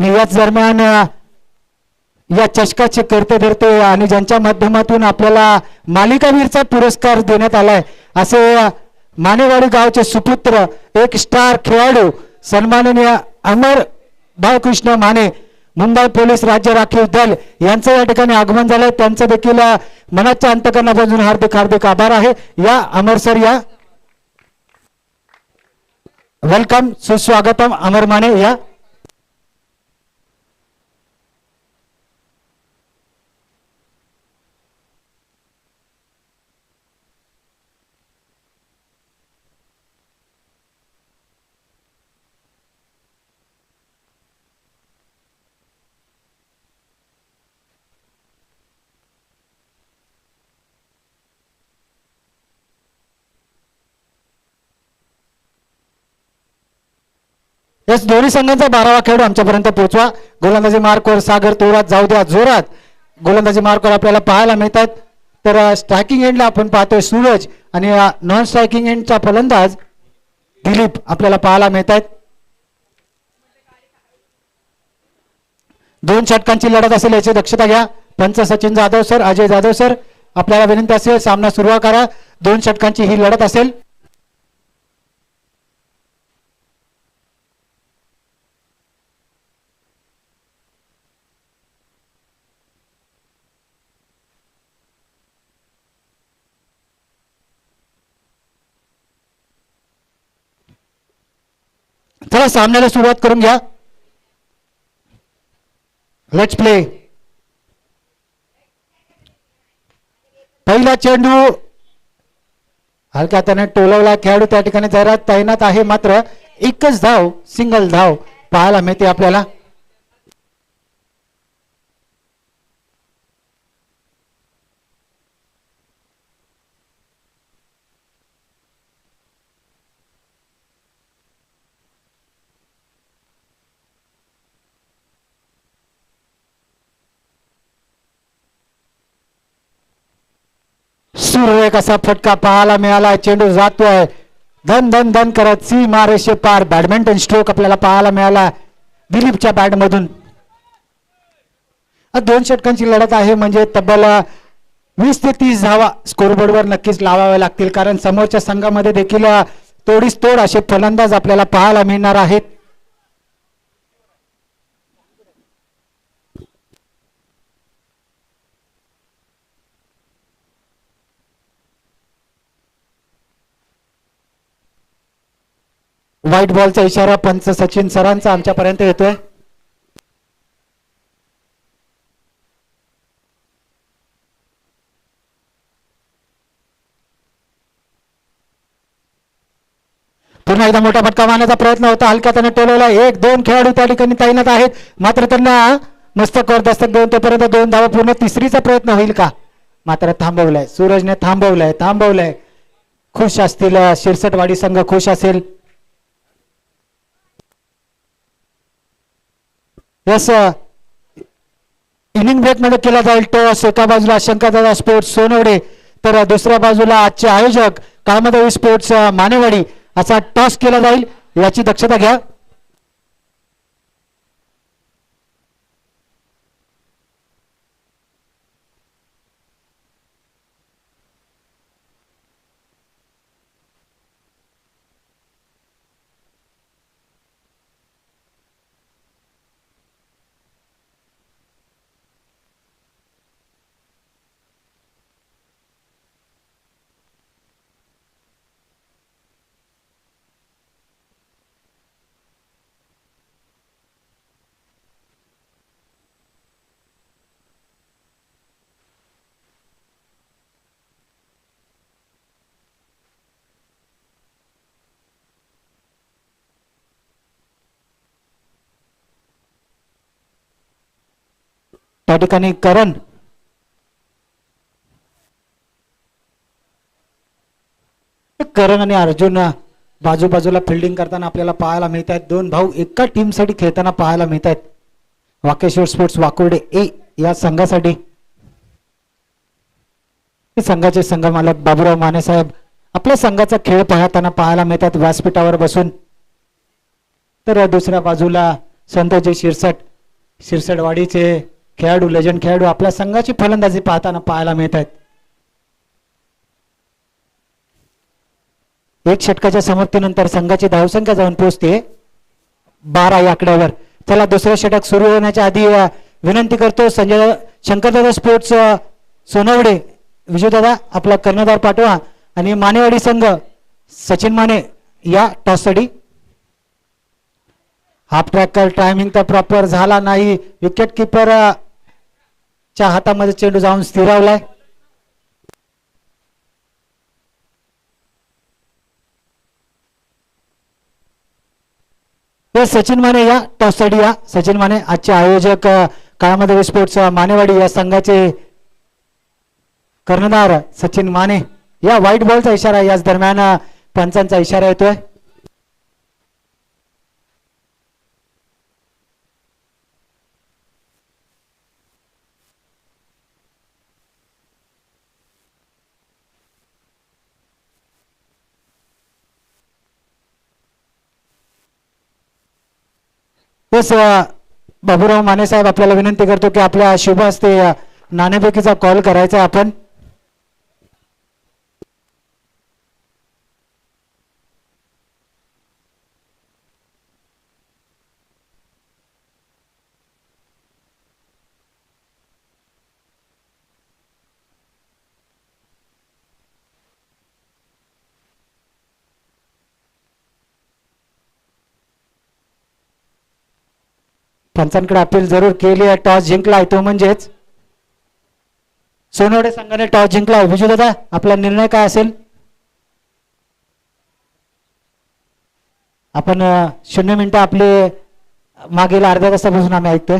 आणि याच दरम्यान या चषकाचे करते धरते आणि ज्यांच्या माध्यमातून आपल्याला मालिकावीरचा पुरस्कार देण्यात आलाय असे मानेवाडी गावचे सुपुत्र एक स्टार खेळाडू सन्माननीय अमर बाळकृष्ण माने मुंबई पोलीस राज्य राखीव दल यांचं या ठिकाणी आगमन झालंय. त्यांचं देखील मनाच्या अंतकरणापासून हार्दिक हार्दिक आभार आहे. या अमर सर या. वेलकम सुस्वागतम अमर माने या. या दोन्ही संघांचा बारावा खेळाडू आमच्यापर्यंत पोहोचवा. गोलंदाजी मार्कवर सागर तोरात जाऊ द्या जोरात. गोलंदाजी मार्कवर आपल्याला पाहायला मिळतात. तर स्ट्रायकिंग एंडला आपण पाहतोय सूरज आणि नॉन स्ट्रायकिंग एंडचा फलंदाज दिलीप आपल्याला पाहायला मिळत आहेत दोन षटकांची लढत असेल याची दक्षता घ्या. पंच सचिन जाधव सर अजय जाधव सर आपल्याला विनंती असेल सामना सुरुवात करा. दोन षटकांची ही लढत असेल. चला सामन्याला सुरुवात करून घ्या. लेट्स प्ले पहिला चेंडू. हलक्या त्याने टोलवला खेळाडू त्या ठिकाणी जरा तैनात आहे. मात्र एकच धाव सिंगल धाव पाहायला मिळते आपल्याला. सूर्य कसा फटका पाहायला मिळाला चेंडू जातोय. धन धन धन करत सी मारेशे पार. बॅडमिंटन स्ट्रोक आपल्याला पाहायला मिळाला दिलीपच्या बॅट मधून. दोन षटकांची लढत आहे म्हणजे तब्बल वीस ते तीस धावा स्कोरबोर्डवर नक्कीच लावाव्या लागतील. कारण समोरच्या संघामध्ये देखील तोडीस तोड असे फलंदाज आपल्याला पाहायला मिळणार आहेत. व्हाईट बॉलचा इशारा पंच सचिन सरांचा आमच्यापर्यंत येतोय. पुन्हा एकदा मोठा फटका मारण्याचा प्रयत्न होता. हलक्या त्याने टोलवला. एक दोन खेळाडू त्या ठिकाणी तैनात आहेत. मात्र त्यांना मस्तकवर दस्तक देऊन तोपर्यंत दोन धावा पूर्ण. तिसरीचा प्रयत्न होईल का? मात्र थांबवलाय. सूरजने थांबवलाय थांबवलाय. खुश असतील शिरसटवाडी संघ खुश असेल. यस इनिंग ब्रेकमध्ये केला जाईल टॉस. एका बाजूला शंकरदादा स्पोर्ट्स सोनवडे तर दुसऱ्या बाजूला आजचे आयोजक कामदेवी स्पोर्ट्स मानेवाडी. असा टॉस केला जाईल याची दक्षता घ्या. त्या ठिकाणी करण. करण आणि अर्जुन बाजूबाजूला फिल्डिंग करताना आपल्याला पाहायला मिळत आहेत दोन भाऊ एका टीमसाठी खेळताना पाहायला मिळत आहेत वाकेश्वर स्पोर्ट्स वाकुर्डे ए या संघासाठी. संघाचे संघ मला बाबूराव माने साहेब आपल्या संघाचा खेळ पाहताना पाहायला मिळतात. व्यासपीठावर बसून. तर दुसऱ्या बाजूला संतोजी शिरसट शिरसटवाडीचे खेळाडू लेजंड खेळाडू आपल्या संघाची फलंदाजी पाहताना पाहायला मिळत आहेत एक षटकाच्या समाप्तीनंतर संघाची धावसंख्या जाऊन पोहोचते. बारा या आकड्यावर. चला दुसरं षटक सुरू होण्याच्या आधी विनंती करतो संजय शंकरदादा स्पोर्ट्स सोनवडे विजयदादा आपला कर्णधार पाठवा. आणि मानेवाडी संघ सचिन माने या टॉससाठी हाफ ट्रॅकर टायमिंग तर प्रॉपर झाला नाही. विकेट किपर च्या हातामध्ये चेंडू जाऊन स्थिरावलाय. हे सचिन माने या टॉससाठी या. सचिन माने आजचे आयोजक काळामध्ये स्पोर्ट्स मानेवाडी या संघाचे कर्णधार सचिन माने. या व्हाईट बॉलचा इशारा याच दरम्यान पंचांचा इशारा येतोय. बस बाबूराव माने साहेब आपल्याला विनंती करतो की आपल्या शुभ हस्ते नाणेबेकीचा कॉल करायचा आहे आपण. पंचांकडे अपील जरूर केली आहे. टॉस जिंकलाय तो म्हणजेच. सोनवडे संघाने टॉस जिंकलाय विजू दादा आपला निर्णय काय असेल? आपण शून्य मिनिटं आपले मागील अर्ध्या तासापासून आम्ही ऐकतोय.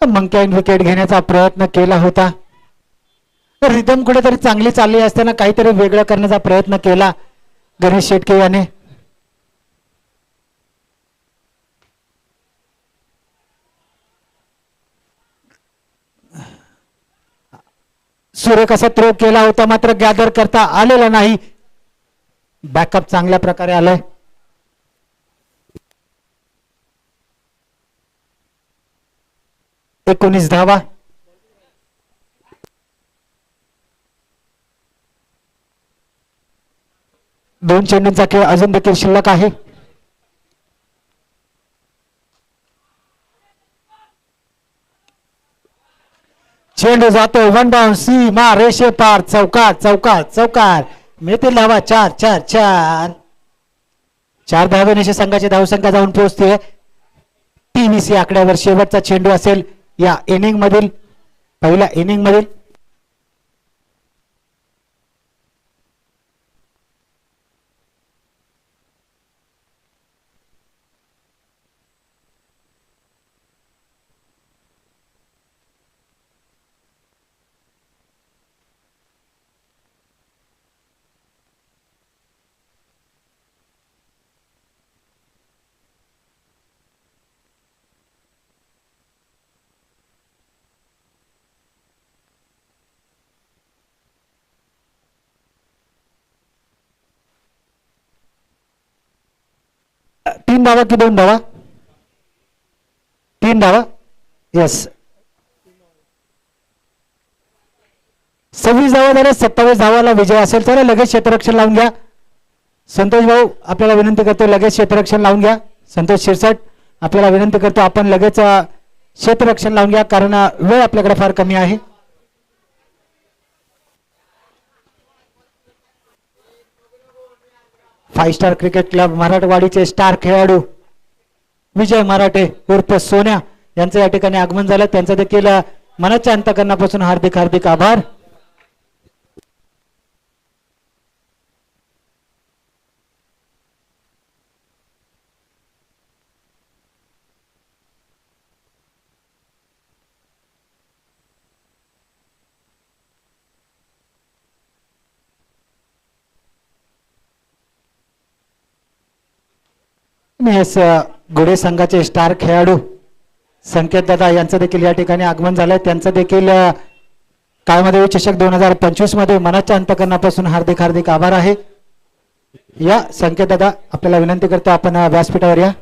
मंक्याईन विकेट घेण्याचा प्रयत्न केला होता. रिदम कुठेतरी चांगली चालली असताना काहीतरी वेगळं करण्याचा प्रयत्न केला. गणेश शेटके याने. सुरेख असा थ्रो केला होता मात्र गॅदर करता आलेला नाही. बॅकअप चांगल्या प्रकारे आलाय. एकोणीस धावा दोन चेंडूंचा खेळ अजून देखील शिल्लक आहे. चेंडू जातो वन डाऊन सी मा रेषे पार चौकार चौकार चौकार मिळतील धावा चार चार चार. चार धावेनेशी संघाची धावसंख्या जाऊन पोहोचते. तीन इसी आकड्यावर शेवटचा चेंडू असेल. या इनिंग मधील पहिल्या इनिंग तीन धावा की दोन धावा तीन धावा येस सव्वीस धावा झाल्या सत्तावीस धावाला विजय असेल तर लगेच क्षेत्ररक्षण लावून घ्या. संतोष भाऊ आपल्याला विनंती करतो लगेच क्षेत्ररक्षण लावून घ्या. संतोष शिरसाट आपल्याला विनंती करतो आपण लगेच क्षेत्ररक्षण लावून घ्या कारण वेळ आपल्याकडे फार कमी आहे. फाईव्ह स्टार क्रिकेट क्लब मराठवाडीचे स्टार खेळाडू. विजय मराठे उर्फ सोन्या यांचं या ठिकाणी आगमन झालं. त्यांचं देखील मनाच्या अंतकरणापासून हार्दिक हार्दिक आभार. आणि घोडे संघाचे स्टार खेळाडू संकेत दादा यांचं देखील या ठिकाणी आगमन झालंय. त्यांचं देखील काळमध्ये चषक दोन हजार पंचवीसमध्ये मनाच्या अंतकरणापासून हार्दिक हार्दिक आभार आहे. या संकेत दादा आपल्याला विनंती करतो आपण व्यासपीठावर या.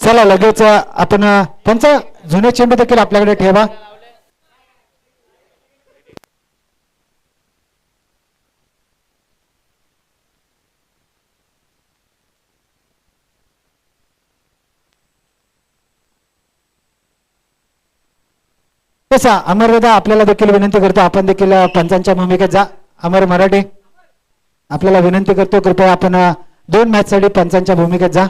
चला लगेच आपण त्यांचा जुने चेंडू देखील आपल्याकडे ठेवा. तसा अमर दादा आपल्याला देखील विनंती करतो. आपण देखील पंचांच्या भूमिकेत जा. अमर मराठे आपल्याला विनंती करतो. कृपया आपण दोन मॅच साठी पंचांच्या भूमिकेत जा.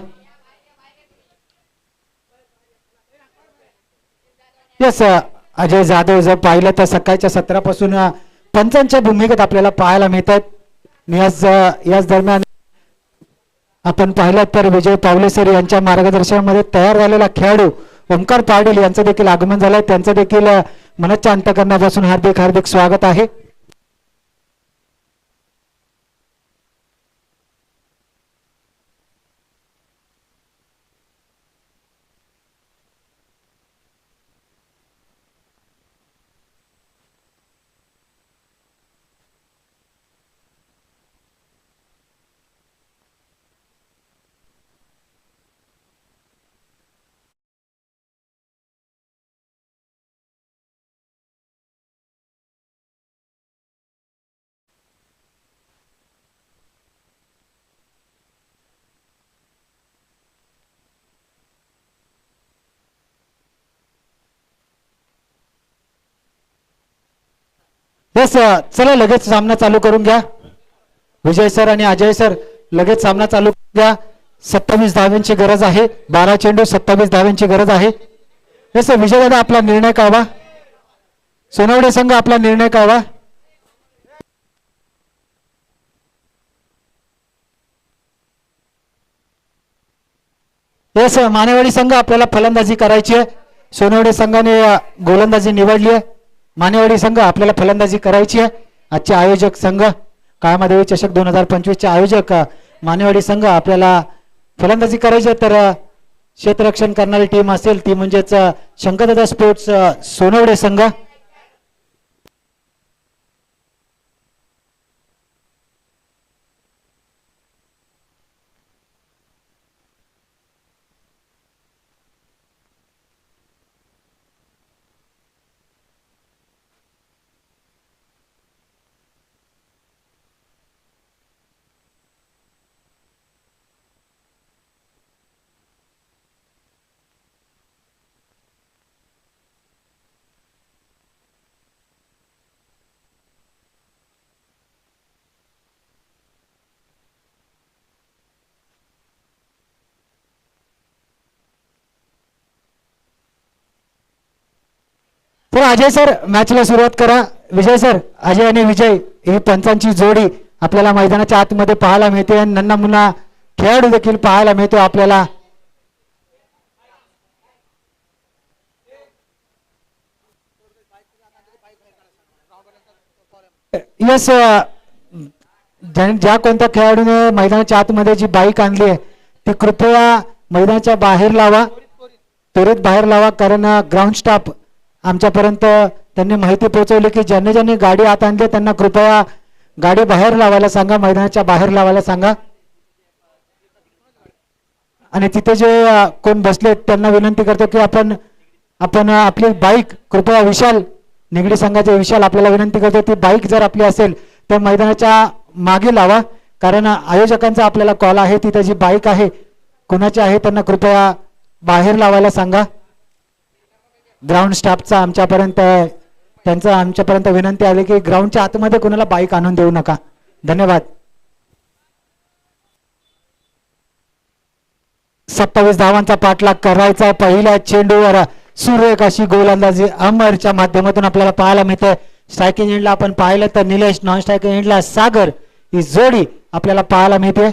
यस अजय जाधव जर पाहिलं तर सकाळच्या सत्रापासून पंचांच्या भूमिकेत आपल्याला पाहायला मिळतात. आहेत याच याच दरम्यान आपण पाहिलं तर विजय पावले सर यांच्या मार्गदर्शनामध्ये तयार झालेला खेळाडू ओंकार पाटील यांचं देखील आगमन झालंय. त्यांचं देखील अ, मनच्या अंतकरणापासून हार्दिक हार्दिक स्वागत आहे. येस चला लगेच सामना चालू करून घ्या. विजय सर आणि अजय सर लगेच सामना चालू करून घ्या. सत्तावीस धाव्यांची गरज आहे. बारा चेंडू सत्तावीस धाव्यांची गरज आहे. येस विजय दादा आपला निर्णय कळवा. सोनवडे संघ आपला निर्णय कळवा. येस मानेवाडी संघ आपल्याला फलंदाजी करायची आहे. सोनवडे संघाने गोलंदाजी निवडली आहे. मानेवाडी संघ आपल्याला फलंदाजी करायची आहे. आजचे आयोजक संघ काळमादेवी चषक दोन हजार पंचवीसचे आयोजक मानेवाडी संघ आपल्याला फलंदाजी करायची आहे. तर क्षेत्ररक्षण करणारी टीम असेल ती म्हणजेच शंकरदादा स्पोर्ट्स सोनवडे संघ. तर अजय सर मॅचला सुरुवात करा. विजय सर अजय आणि विजय ही पंचांची जोडी आपल्याला मैदानाच्या आतमध्ये पाहायला मिळते आणि नन्ना मुन्ना खेळाडू देखील पाहायला मिळतो आपल्याला. यस ज्या ज्या कोणत्या खेळाडूने मैदानाच्या आतमध्ये जी बाईक आणली आहे ती कृपया मैदानाच्या बाहेर लावा त्वरित बाहेर लावा कारण ग्राउंड स्टाफ आमच्यापर्यंत त्यांनी माहिती पोहोचवली की ज्यांनी ज्यांनी गाडी आत आणली त्यांना कृपया गाडी बाहेर लावायला सांगा मैदानाच्या बाहेर लावायला सांगा. आणि तिथे जे कोण बसले त्यांना विनंती करतो की आपण आपण आपली बाईक कृपया विशाल निगडी संघाचे विशाल आपल्याला विनंती करतो ती बाईक जर आपली असेल तर मैदानाच्या मागे लावा. कारण आयोजकांचा आपल्याला कॉल आहे तिथे जी बाईक आहे कुणाची आहे त्यांना कृपया बाहेर लावायला सांगा. ग्राउंड स्टाफचा आमच्यापर्यंत त्यांचं आमच्यापर्यंत विनंती आली की ग्राउंडच्या आतमध्ये कुणाला बाईक आणून देऊ नका. धन्यवाद. सत्तावीस धावांचा पाठलाग करायचा पहिल्या चेंडूवर सुरेख अशी गोलंदाजी अमरच्या माध्यमातून आपल्याला पाहायला मिळते. स्ट्रायकिंग एंडला आपण पाहिलं तर निलेश नॉन स्ट्रायकिंग एंडला सागर ही जोडी आपल्याला पाहायला मिळते.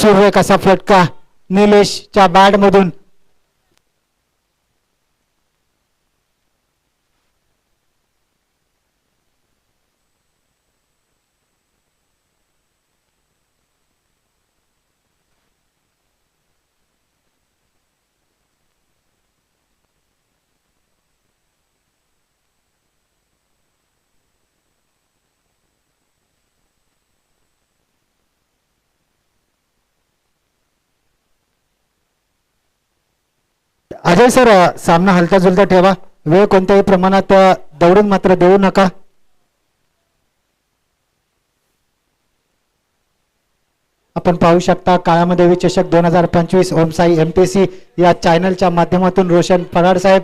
सूर्य कसा फटका निलेशच्या बॅटमधून अजय सर सामना हलता जुलता ठेवा. वेळ कोणत्याही प्रमाणात दौडून मात्र देऊ नका. आपण पाहू शकता काळामध्ये चषक दोन हजार पंचवीस ओमसाई एमपीसी या चॅनलच्या माध्यमातून रोशन फराड साहेब.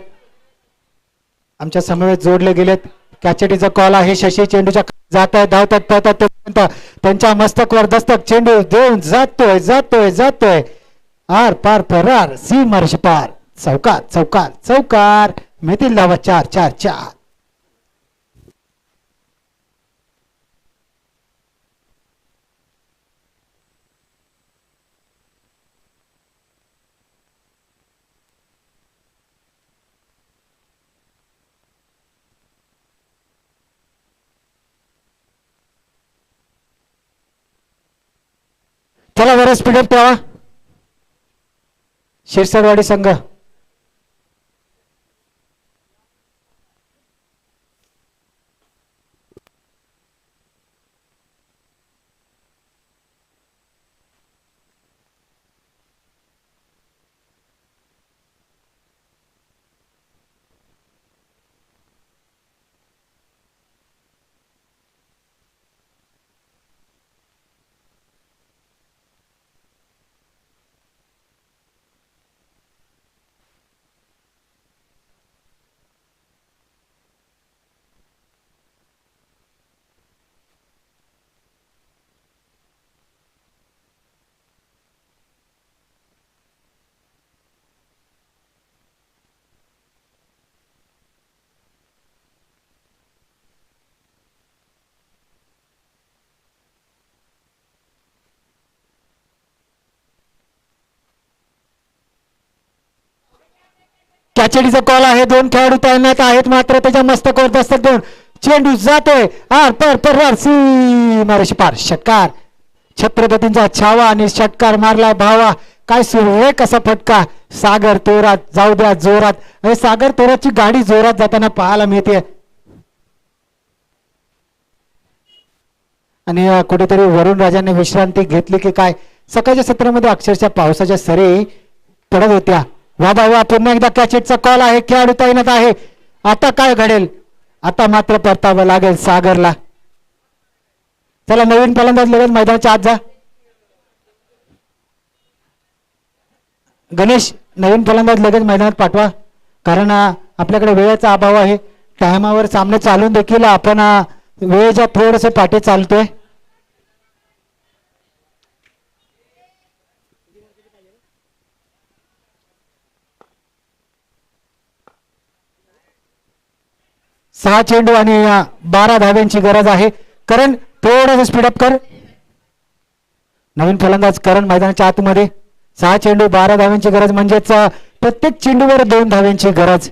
आमच्या समवेत जोडले गेलेत. कॅचेटीचा कॉल आहे. शशी चेंडूच्या जात आहेत धावतात पळतात तोपर्यंत त्यांच्या मस्तकवर दस्तक चेंडू देऊन जातोय जातोय जातोय. आर पार फरार सी मार्श पार. चौकार चौकार चौकार मिळतील धावा चार चार चार. चला बरं स्पीडअप ठेवा. शिरसाडवाडी संघ. कॅचेडीचा कॉल आहे. दोन खेळाडू तैनात आहेत. मात्र त्याच्या मस्तकावर दस्तक देऊन चेंडू जातोय आर पर पर सी. मारेशी पार. षटकार. छत्रपतींचा छावा आणि षटकार मारलाय भावा. काय सुरेख कसा फटका? सागर तोरात जाऊ द्या जोरात. अरे सागर तोराची गाडी जोरात जाताना पाहायला मिळते. आणि कुठेतरी वरुण राजाने विश्रांती घेतली की काय? सकाळच्या सत्रामध्ये अक्षरशः पावसाच्या सरे पडत होत्या. वा बा वा पुन्हा एकदा कॅचेटचा कॉल आहे खेळाडू तैनात आहे. आता काय घडेल? आता मात्र परतावं लागेल सागरला. चला नवीन फलंदाज लगेच मैदानाच्या आत जा. गणेश नवीन फलंदाज लगेच मैदानात पाठवा. कारण आपल्याकडे वेळेचा अभाव आहे. टायमावर सामने चालून देखील आपण वेळेच्या थोडस पाठी चालतोय. सहा चेंडू आणि बारा धाव्यांची गरज आहे. करण थोडस स्पीडअप कर. नवीन फलंदाज करण मैदानाच्या आतमध्ये. सहा चेंडू बारा धाव्यांची गरज म्हणजेच प्रत्येक चेंडूवर दोन धाव्यांची गरज.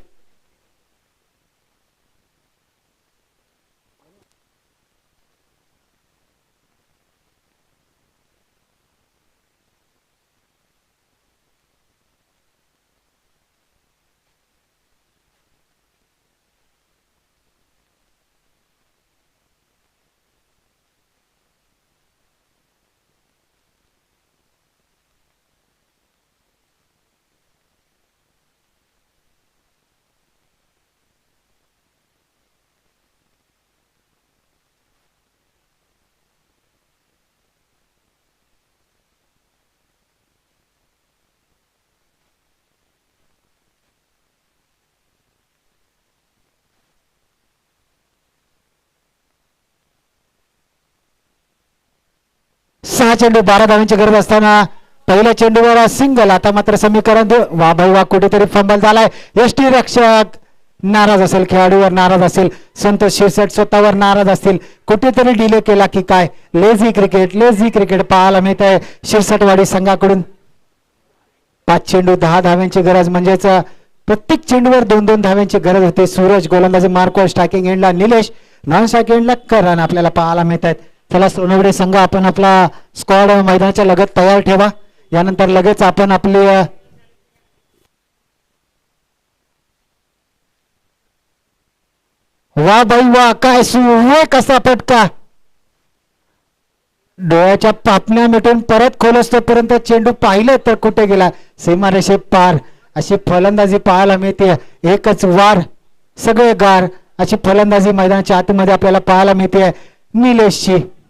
सहा चेंडू बारा धावांची गरज असताना पहिल्या चेंडूवर सिंगल आता मात्र समीकरण दे- वा भाई वा कुठेतरी फंबल झालाय. एसटी रक्षक नाराज असेल खेळाडूवर नाराज असेल संतोष शिरसेट स्वतःवर नाराज असतील कुठेतरी डिले केला की काय? लेझी क्रिकेट लेझी क्रिकेट पाहायला मिळत आहे शिरसटवाडी संघाकडून पाच चेंडू दहा धाव्यांची गरज म्हणजेच प्रत्येक चेंडूवर दोन दोन धाव्यांची गरज होते. सूरज गोलंदाजी मार्को स्ट्रायकिंग एंडला निलेश नॉन स्ट्रायकिंग एंडला करण आपल्याला पाहायला मिळत आहेत चला सोनवडे संघ आपण आपला स्क्वॉड मैदानाच्या लगत तयार ठेवा. यानंतर लगेच आपण आपले वा बाई वा काय सुरे कसा पटका डोळ्याच्या पापण्या मिटून परत खोलस तोपर्यंत चेंडू पाहिलं तर कुठे गेला? सीमारेषे पार. अशी फलंदाजी पाहायला मिळते. एकच वार सगळे गार. अशी फलंदाजी मैदानाच्या आतमध्ये आपल्याला पाहायला मिळते. निलेशची तर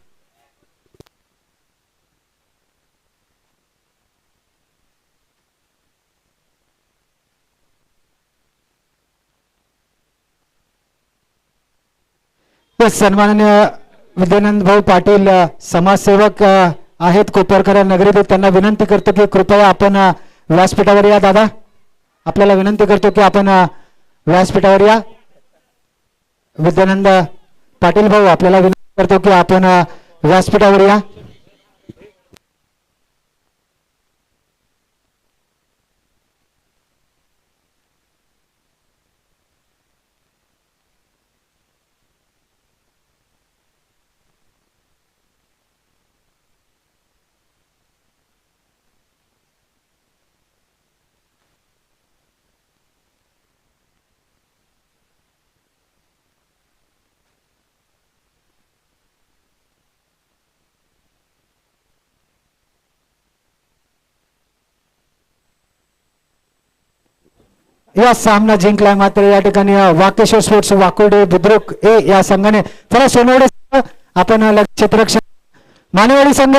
सन्माननीय विद्यानंद भाऊ पाटील समाजसेवक आहेत कोपरकर नगरीत त्यांना विनंती करतो की कृपया आपण व्यासपीठावर या दादा. आपल्याला विनंती करतो की आपण व्यासपीठावर या. विद्यानंद पाटील भाऊ आपल्याला विनंती करतो की आपण व्यासपीठावर या. या सामना जिंकलाय मात्र या ठिकाणी वाकेश्वर स्पोर्ट्स वाकोडे बुद्रुक ए या संघाने. चला सोनवडे आपण अ, लक्ष- क्षेत्ररक्षण मानेवाडी संघ.